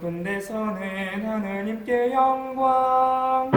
높은 데서는 하느님께 영광.